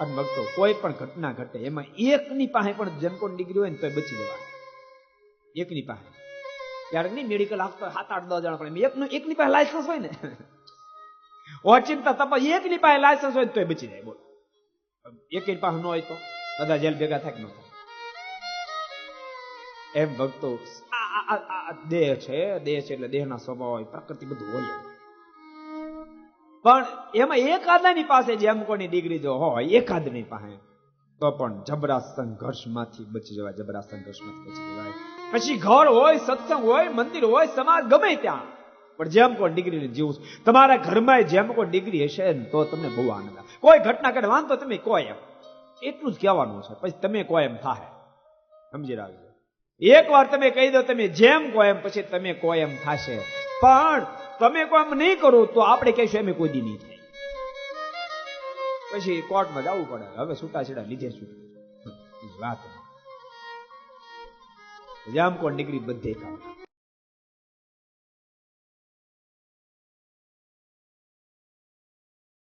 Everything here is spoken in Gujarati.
અને ભક્તો કોઈ પણ ઘટના ઘટે, એમાં એકની પાસે પણ જનકોન ડિગ્રી હોય ને તો બચી જવા એકની પાસે. ક્યારેક નહીં મેડિકલ આપતો સાત આઠ દસ જણા પણ એકનું એકની પાસે લાયસન્સ હોય ને? ઓચિંતા તપાસ, એકની પાસે લાયસન્સ હોય તોય બચી જાય, બોલ. એક પાસે ન હોય તો બધા જેલ ભેગા થાય કે ન થાય? એમ ભક્તો આ- દેહ છે દેહ છે એટલે દેહના સ્વભાવ હોય પ્રકૃતિ બધું હોય. પણ એમાં એકાદાની પાસે જેમ કોની ડિગ્રી જો હોય, એકાદની પાસે, તો પણ જબરા સંઘર્ષમાંથી બચી જવાય, જબરા સંઘર્ષમાંથી બચી જવાય. પછી ઘર હોય, સત્સંગ હોય, મંદિર હોય, સમાજ ગમે ત્યાં, પણ જેમ કોઈ ડિગ્રી જીવું તમારા ઘરમાં જેમ કોઈ ડિગ્રી હશે ને, તો તમને બહુ આનંદ આવે. કોઈ ઘટના કરે વાંધો તમે કોઈ એમ. એટલું જ કહેવાનું છે, પછી તમે કોઈ એમ થાય. સમજી રાખજો એક વાર તમે કહી દો, તમે જેમ કોઈ એમ, પછી તમે કોઈ એમ થશે. પણ તમે કોઈ નહીં કરો તો આપણે કહીશું એમ કોઈ દી નહીં થાય. પછી કોર્ટમાં જવું પડે. હવે છૂટાછેડા લીધે શું? વાત જેમ કોણ ડિગ્રી બધે કામ.